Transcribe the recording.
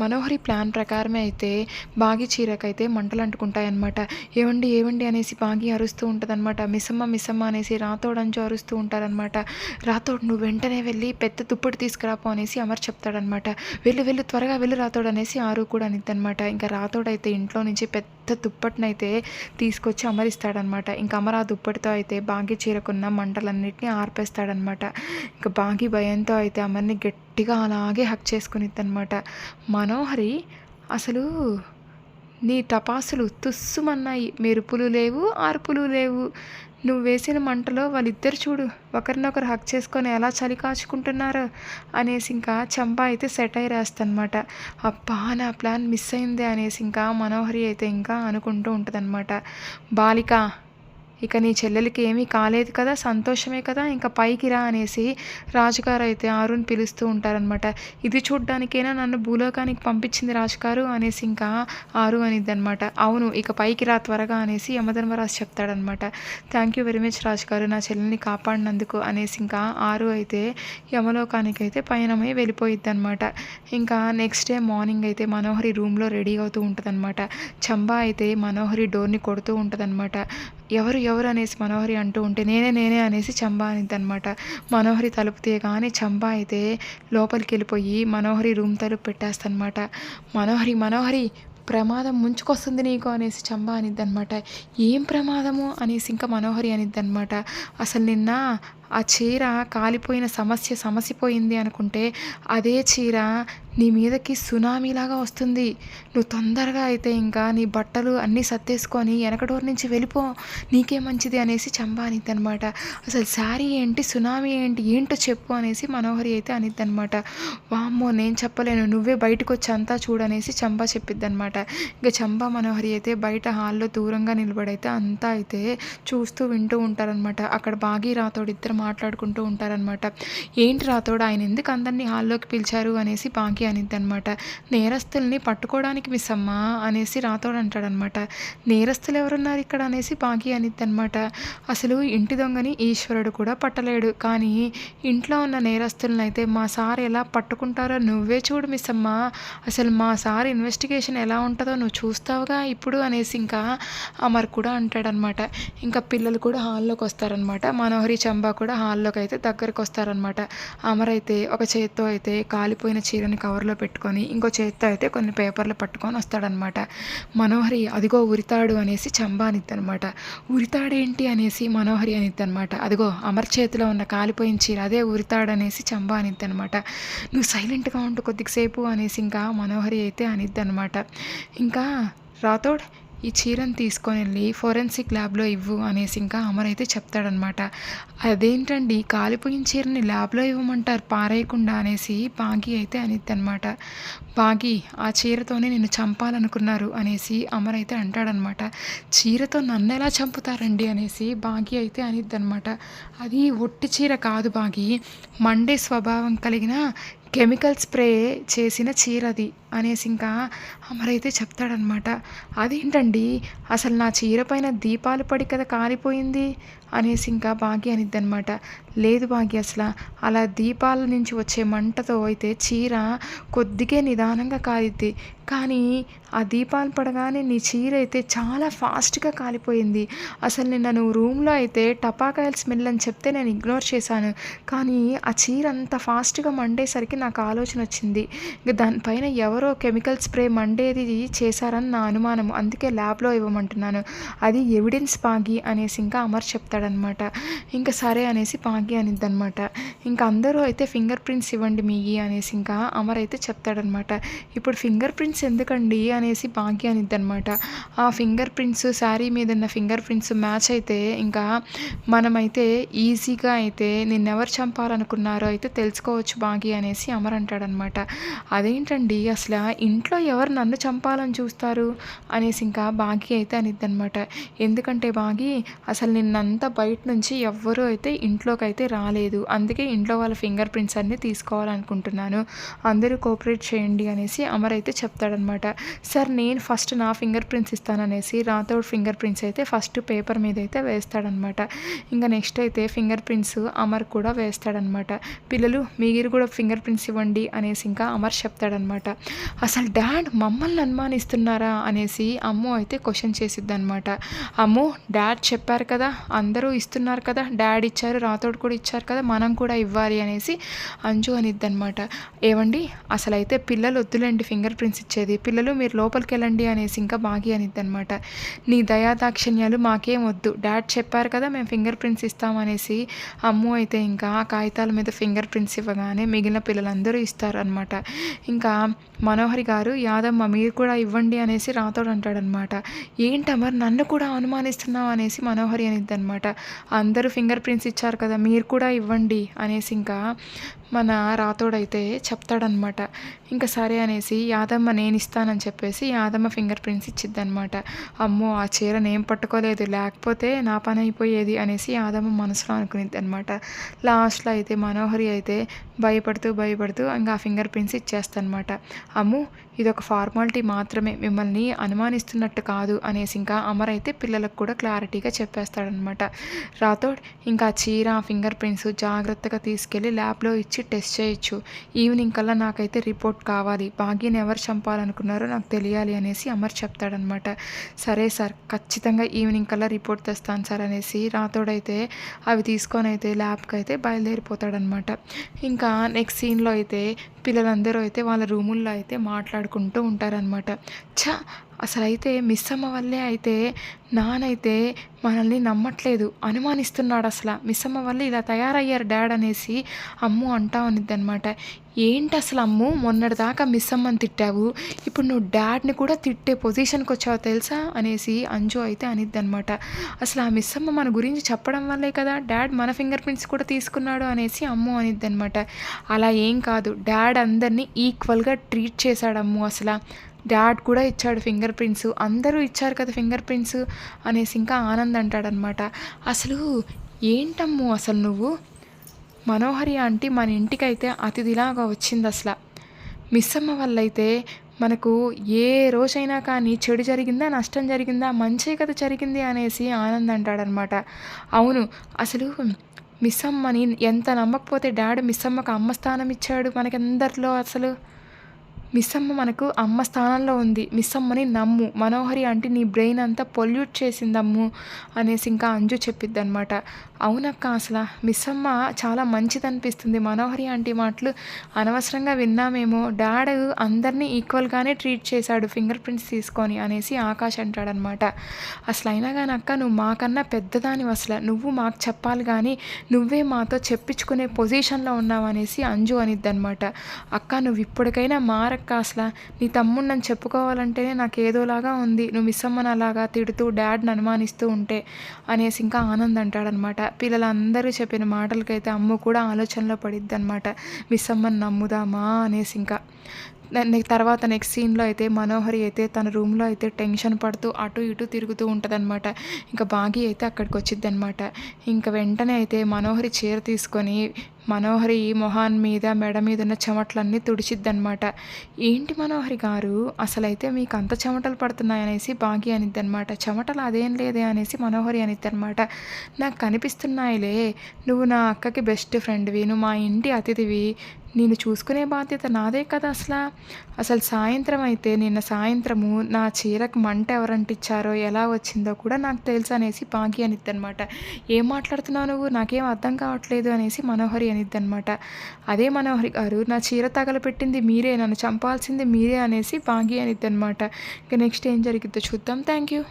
మనోహరి plan ప్రకారమే అయితే బాగి చీరకైతే మంటలు అంటుకుంటాయన్నమాట. ఏవండి ఏవండి అనేసి బాగి అరుస్తూ ఉంటుందన్నమాట. మిస్సమ్మ మిస్సమ్మ అనేసి రాతోడంచు అరుస్తూ ఉంటారనమాట రాతోడు నువ్వు వెంటనే వెళ్ళి పెద్ద దుప్పటి తీసుకురాపో అనేసి అమర్ చెప్తాడనమాట వెళ్ళి వెళ్ళి త్వరగా వెళ్ళి రాతోడు అనేసి ఆరు కూడా అనిద్దనమాట ఇంకా రాతోడైతే ఇంట్లో నుంచి పెద్ద దుప్పటినైతే తీసుకొచ్చి అమరిస్తాడనమాట. ఇంకా అమర ఆ దుప్పటితో అయితే బాగి చీరకున్న మంటలన్నిటిని ఆర్పేస్తాడనమాట. ఇంకా బాగి భయంతో అయితే అమర్ని గట్టిగా అలాగే హక్ చేసుకునిద్దనమాట. మనోహరి అసలు నీ టపాసులు తుస్సుమన్నాయి. మెరుపులు లేవు ఆర్పులు లేవు నువ్వు వేసిన మంటలో వాళ్ళిద్దరు చూడు ఒకరినొకరు హక్ చేసుకొని ఎలా చలి కాచుకుంటున్నారో? అనేసి ఇంకా చంపా అయితే సెటైర్ వేస్తనమాట అబ్బా నా ప్లాన్ మిస్ అయిందే అనేసి ఇంకా మనోహరి అయితే ఇంకా అనుకుంటూ ఉంటుందన్నమాట. బాలిక ఇక నీ చెల్లెలకి ఏమీ కాలేదు కదా సంతోషమే కదా ఇంకా పైకి రా అనేసి రాజుగారు అయితే ఆరుని పిలుస్తూ ఉంటారనమాట ఇది చూడ్డానికైనా నన్ను భూలోకానికి పంపించింది రాజుగారు అనేసి ఇంకా ఆరు అనిద్దనమాట అవును ఇక పైకి రా త్వరగా అనేసి యమధర్మరాజు చెప్తాడనమాట థ్యాంక్ యూ వెరీ మచ్ రాజుగారు నా చెల్లెల్ని కాపాడినందుకు అనేసి ఇంకా ఆరు అయితే యమలోకానికి అయితే పయనమై వెళ్ళిపోయిద్ది అనమాట ఇంకా నెక్స్ట్ డే మార్నింగ్ అయితే మనోహరి రూమ్లో రెడీ అవుతూ ఉంటుందన్నమాట. చంబా అయితే మనోహరి డోర్ని కొడుతూ ఉంటుందన్నమాట. ఎవరు ఎవరు అనేసి మనోహరి అంటూ ఉంటే నేనే నేనే అనేసి చంబా అనిద్ది అనమాట మనోహరి తలుపు తీయగానే చంబా అయితే లోపలికి వెళ్ళిపోయి మనోహరి రూమ్ తలుపు పెట్టేస్తనమాట మనోహరి మనోహరి ప్రమాదం ముంచుకొస్తుంది నీకు అనేసి చంబా అనిద్ది అనమాట ఏం ప్రమాదము అనేసి ఇంకా మనోహరి అనిద్దనమాట అసలు నిన్న ఆ చీర కాలిపోయిన సమస్య సమసిపోయింది అనుకుంటే అదే చీర నీ మీదకి సునామీలాగా వస్తుంది. నువ్వు తొందరగా అయితే ఇంకా నీ బట్టలు అన్నీ సత్తేసుకొని వెనకడోరు నుంచి వెళ్ళిపో. నీకే మంచిది అనేసి చంబా అనిద్ది అనమాట అసలు శారీ ఏంటి సునామీ ఏంటి ఏంటో చెప్పు అనేసి మనోహరి అయితే అనిద్ది అనమాట వామ్మో నేను చెప్పలేను. నువ్వే బయటకు వచ్చి అంతా చూడనేసి చంబా చెప్పిద్దనమాట ఇంకా చంబా మనోహరి అయితే బయట హాల్లో దూరంగా నిలబడైతే అంతా అయితే చూస్తూ వింటూ ఉంటారనమాట అక్కడ బాగి రాతోడు ఇద్దరు మాట్లాడుకుంటూ ఉంటారనమాట ఏంటి రాతోడు ఆయన ఎందుకు అందరినీ హాల్లోకి పిలిచారు అనేసి బాగి అనిద్ది అనమాట నేరస్తుల్ని పట్టుకోవడానికి మిస్ అమ్మా అనేసి రాతోడు అంటాడనమాట. నేరస్తులు ఎవరున్నారు ఇక్కడ? అనేసి బాగి అనిద్ది అనమాట అసలు ఇంటి దొంగని ఈశ్వరుడు కూడా పట్టలేడు. కానీ ఇంట్లో ఉన్న నేరస్తులను అయితే మా సార్ ఎలా పట్టుకుంటారో నువ్వే చూడు మిస్ అమ్మా అసలు మా సార్ ఇన్వెస్టిగేషన్ ఎలా ఉంటుందో నువ్వు చూస్తావుగా ఇప్పుడు అనేసి ఇంకా అమర్ కూడా అంటాడనమాట. ఇంకా పిల్లలు కూడా హాల్లోకి వస్తారనమాట. మనోహరి చంబా కూడా హాల్లోకి అయితే దగ్గరకు వస్తారనమాట అమర్ అయితే ఒక చేత్తో అయితే కాలిపోయిన చీరని కవర్లో పెట్టుకొని ఇంకో చేత్తో అయితే కొన్ని పేపర్లు పట్టుకొని వస్తాడనమాట. మనోహరి అదిగో ఉరితాడు అనేసి చంబా అనిద్దనమాట. ఉరితాడేంటి? అనేసి మనోహరి అనిద్దనమాట. అదిగో అమర్ చేతిలో ఉన్న కాలిపోయిన చీర అదే ఉరితాడు అనేసి చంబా అనిద్దనమాట. నువ్వు సైలెంట్గా ఉంటు కొద్దిసేపు అనేసి ఇంకా మనోహరి అయితే అనిద్దనమాట. ఇంకా రాతోడ్ ఈ చీరను తీసుకొని వెళ్ళి ఫోరెన్సిక్ ల్యాబ్లో ఇవ్వు అనేసి ఇంకా అమర్ అయితే చెప్తాడనమాట. అదేంటండి కాలిపోయిన చీరని ల్యాబ్లో ఇవ్వమంటారు పారేయకుండా అనేసి బాగి అయితే అనిద్ది అనమాట బాగి ఆ చీరతోనే నేను చంపాలనుకున్నారు అనేసి అమర్ అయితే అంటాడనమాట. చీరతో నన్ను ఎలా చంపుతారండి అనేసి బాగి అయితే అనిద్ది అనమాట అది ఒట్టి చీర కాదు బాగి మండే స్వభావం కలిగిన కెమికల్ స్ప్రే చేసిన చీర అది అనేసి ఇంకా అమరైతే చెప్తాడనమాట అదేంటండి? అసలు నా చీర పైన దీపాలు పడి కదా కాలిపోయింది. అనేసి ఇంకా భాగ్య అనిద్ది అనమాట లేదు భాగ్య అసలు. అలా దీపాల నుంచి వచ్చే మంటతో అయితే చీర కొద్దిగే నిదానంగా కాలిద్ది కానీ ఆ దీపాలు పడగానే నీ చీర అయితే చాలా ఫాస్ట్గా కాలిపోయింది. అసలు నిన్న నువ్వు రూమ్లో అయితే టపాకాయల స్మెల్ అని చెప్తే నేను ఇగ్నోర్ చేశాను. కానీ ఆ చీర అంత ఫాస్ట్గా మండేసరికి నాకు ఆలోచన వచ్చింది. ఇక దానిపైన ఎవరో కెమికల్ స్ప్రే మండేది చేశారని నా అనుమానం. అందుకే ల్యాబ్లో ఇవ్వమంటున్నాను. అది ఎవిడెన్స్ పాగి అనేసి ఇంకా అమర్ చెప్తాడు. అనమాట ఇంకా సరే అనేసి పాగి అనిద్దనమాట. ఇంకా అందరూ అయితే ఫింగర్ ప్రింట్స్ ఇవ్వండి మీయి అనేసి ఇంకా అమర్ అయితే చెప్తాడనమాట. ఇప్పుడు ఫింగర్ ప్రింట్స్ ఎందుకండి అనేసి భాగ్య అనిద్దనమాట. ఆ ఫింగర్ ప్రింట్స్ శారీ మీద ఉన్న ఫింగర్ ప్రింట్స్ మ్యాచ్ అయితే ఇంకా మనమైతే ఈజీగా అయితే నిన్నెవరు చంపాలనుకున్నారో అయితే తెలుసుకోవచ్చు బాగి అనేసి అమర్ అంటాడనమాట. అదేంటండి అసలు ఇంట్లో ఎవరు నన్ను చంపాలని చూస్తారు అనేసి ఇంకా బాగి అయితే అనిద్దనమాట. ఎందుకంటే బాగి అసలు నిన్నంతా బయట నుంచి ఎవ్వరూ అయితే ఇంట్లోకి అయితే రాలేదు. అందుకే ఇంట్లో వాళ్ళ ఫింగర్ ప్రింట్స్ అన్నీ తీసుకోవాలనుకుంటున్నాను. అందరూ కోఆపరేట్ చేయండి అనేసి అమర్ అయితే చెప్తాడనమాట. సార్ నేను ఫస్ట్ నా ఫింగర్ ప్రింట్స్ ఇస్తాననేసి రాథోడ్ ఫింగర్ ప్రింట్స్ అయితే ఫస్ట్ పేపర్ మీద అయితే వేస్తాడనమాట. ఇంకా నెక్స్ట్ అయితే ఫింగర్ ప్రింట్స్ అమర్ కూడా వేస్తాడనమాట. పిల్లలు మీరు కూడా ఫింగర్ ప్రింట్స్ ఇవ్వండి అనేసి ఇంకా అమర్ చెప్తాడనమాట. అసలు డాడ్ మమ్మల్ని అనుమానిస్తున్నారా? అనేసి అమ్ము అయితే క్వశ్చన్ చేసిద్ది అనమాట అమ్ము డాడ్ చెప్పారు కదా అందరూ ఇస్తున్నారు కదా డాడ్ ఇచ్చారు రాతోడు కూడా ఇచ్చారు కదా మనం కూడా ఇవ్వాలి అనేసి అంజు అనిద్ది అనమాట ఏవండి అసలు అయితే పిల్లలు వద్దులేండి ఫింగర్ ప్రింట్స్ ఇచ్చేది పిల్లలు మీరు లోపలికి వెళ్ళండి అనేసి ఇంకా బాగి అనిద్దనమాట నీ దయాదాక్షిణ్యాలు మాకేం వద్దు డాడ్ చెప్పారు కదా మేము ఫింగర్ ప్రింట్స్ ఇస్తామనేసి అమ్ము అయితే ఇంకా కాగితాల మీద ఫింగర్ ప్రింట్స్ ఇవ్వగానే మిగిలిన పిల్లలందరూ ఇస్తారనమాట ఇంకా మనోహరి గారు యాదమ్మ మీరు కూడా ఇవ్వండి అనేసి రాతోడు అంటాడనమాట ఏంట నన్ను కూడా అనుమానిస్తున్నావు అనేసి మనోహరి అనిద్ది అనమాట. అందరూ ఫింగర్ ప్రింట్స్ ఇచ్చారు కదా మీరు కూడా ఇవ్వండి అనేసి ఇంకా మన రాతోడైతే చెప్తాడనమాట. ఇంకా సరే అనేసి యాదమ్మ నేను ఇస్తానని చెప్పేసి యాదమ్మ ఫింగర్ ప్రింట్స్ ఇచ్చిద్దనమాట. అమ్మో ఆ చీర నేను పట్టుకోలేదు లేకపోతే నా పని అయిపోయేది అనేసి యాదమ్మ మనసులో అనుకునేది అనమాట లాస్ట్లో అయితే మనోహరి అయితే భయపడుతూ భయపడుతూ ఇంకా ఆ ఫింగర్ ప్రింట్స్ ఇచ్చేస్తానమాట. అమ్ము ఇది ఒక ఫార్మాలిటీ మాత్రమే మిమ్మల్ని అనుమానిస్తున్నట్టు కాదు అనేసి ఇంకా అమర్ అయితే పిల్లలకు కూడా క్లారిటీగా చెప్పేస్తాడనమాట. రాతోడ్ ఇంకా చీర ఫింగర్ ప్రింట్స్ జాగ్రత్తగా తీసుకెళ్ళి ల్యాబ్లో ఇచ్చి టెస్ట్ చేయొచ్చు. ఈవినింగ్ కల్లా నాకైతే రిపోర్ట్ కావాలి. భాగ్యని ఎవరు చంపాలనుకున్నారో నాకు తెలియాలి అనేసి అమర్ చెప్తాడనమాట సరే సార్ ఖచ్చితంగా ఈవినింగ్ కల్లా రిపోర్ట్ తెస్తాను సార్ అనేసి రాథోడైతే అవి తీసుకొని అయితే ల్యాబ్కి అయితే బయలుదేరిపోతాడనమాట ఇంకా నెక్స్ట్ సీన్లో అయితే పిల్లలందరూ అయితే వాళ్ళ రూముల్లో అయితే మాట్లాడుకుంటూ ఉంటారనమాట ఛ! అసలు అయితే మిస్ అమ్మ వల్లే అయితే నానైతే మనల్ని నమ్మట్లేదు. అనుమానిస్తున్నాడు అసలు. మిస్ అమ్మ వల్ల ఇలా తయారయ్యారు డాడ్ అనేసి అమ్ము అంటా ఉన్నది అనమాట ఏంటి అసలు అమ్ము మొన్నటిదాకా మిస్ అమ్మని తిట్టావు. ఇప్పుడు నువ్వు డాడ్ని కూడా తిట్టే పొజిషన్కి వచ్చావు తెలుసా? అనేసి అంజు అయితే అనిద్ది అనమాట అసలు ఆ మిస్ అమ్మ మన గురించి చెప్పడం వల్లే కదా డాడ్ మన ఫింగర్ ప్రింట్స్ కూడా తీసుకున్నాడు అనేసి అమ్ము అనిద్ది అనమాట అలా ఏం కాదు. డాడ్ అందరినీ ఈక్వల్గా ట్రీట్ చేశాడు అమ్ము అసలు. డాడ్ కూడా ఇచ్చాడు ఫింగర్ ప్రింట్స్. అందరూ ఇచ్చారు కదా ఫింగర్ ప్రింట్స్ అనేసి ఇంకా ఆనంద్ అంటాడనమాట. అసలు ఏంటమ్ము అసలు నువ్వు? మనోహరి ఆంటీ మన ఇంటికైతే అతిథిలాగా వచ్చింది అసలు మిస్సమ్మ వల్లైతే వల్ల అయితే మనకు ఏ రోజైనా కానీ చెడు జరిగిందా నష్టం జరిగిందా మంచి కథ జరిగింది అనేసి ఆనంద్ అంటాడనమాట. అవును అసలు మిస్సమ్మని ఎంత నమ్మకపోతే డాడ్ మిస్సమ్మకు అమ్మ స్థానం ఇచ్చాడు మనకందరిలో అసలు? మిస్సమ్మ మనకు అమ్మ స్థానంలో ఉంది. మిస్సమ్మని నమ్ము. మనోహరి అంటే నీ బ్రెయిన్ అంతా పొల్యూట్ చేసిందమ్ము అనేసి ఇంకా అంజు చెప్పిద్దనమాట అవునక్క అసలు. మిస్ అమ్మ చాలా మంచిది అనిపిస్తుంది మనోహరి ఆంటీ మాటలు అనవసరంగా విన్నామేమో. డాడ్ అందరినీ ఈక్వల్గానే ట్రీట్ చేశాడు. ఫింగర్ ప్రింట్స్ తీసుకొని అనేసి ఆకాష్ అంటాడనమాట అసలు అయినా కానీ అక్క నువ్వు మాకన్నా పెద్దదాని అసలు. నువ్వు మాకు చెప్పాలి కానీ నువ్వే మాతో చెప్పించుకునే పొజిషన్లో ఉన్నావు అనేసి అంజు అనిద్ది అనమాట అక్క నువ్వు ఇప్పటికైనా మార అక్క అసలు. నీ తమ్ముడు నన్ను చెప్పుకోవాలంటేనే నాకు ఏదోలాగా ఉంది. నువ్వు మిస్సమ్మనలాగా అలాగా తిడుతూ డాడ్ని అనుమానిస్తూ ఉంటే అనేసి ఇంకా ఆనంద్ అంటాడనమాట. పిల్లలందరూ చెప్పిన మాటలకైతే అమ్మ కూడా ఆలోచనలో పడిద్ది అనమాట మిస్సమ్మని నమ్ముదామా అనేసి ఇంకా. తర్వాత నెక్స్ట్ సీన్లో అయితే మనోహరి అయితే తన రూమ్లో అయితే టెన్షన్ పడుతూ అటు ఇటు తిరుగుతూ ఉంటుందన్నమాట. ఇంకా బాగి అయితే అక్కడికి వచ్చిద్ది అనమాట ఇంకా వెంటనే అయితే మనోహరి చీర తీసుకొని మనోహరి మొహాన్ మీద మెడ మీద ఉన్న చెమటలన్నీ తుడిచిద్దనమాట ఏంటి మనోహరి గారు? అసలైతే మీకు అంత చెమటలు పడుతున్నాయనేసి బాగి అనిద్దనమాట చెమటలు అదేం లేదే అనేసి మనోహరి అనిద్దనమాట నాకు కనిపిస్తున్నాయిలే. నువ్వు నా అక్కకి బెస్ట్ ఫ్రెండ్వి నువ్వు మా ఇంటి అతిథివి. నేను చూసుకునే బాధ్యత నాదే కదా అసలు? అసలు సాయంత్రం అయితే నిన్న సాయంత్రము నా చీరకు మంట ఎవరంటిచ్చారో ఎలా వచ్చిందో కూడా నాకు తెలుసు అనేసి బాగి అనిద్దనమాట. ఏం మాట్లాడుతున్నావు నువ్వు? నాకేం అర్థం కావట్లేదు అనేసి మనోహరి అనిద్దనమాట. అదే మనోహరి గారు నా చీర తగలపెట్టింది మీరే నన్ను చంపాల్సింది మీరే అనేసి బాగి అనమాట ఇంకా నెక్స్ట్ ఏం జరిగిద్దో చూద్దాం. Thank you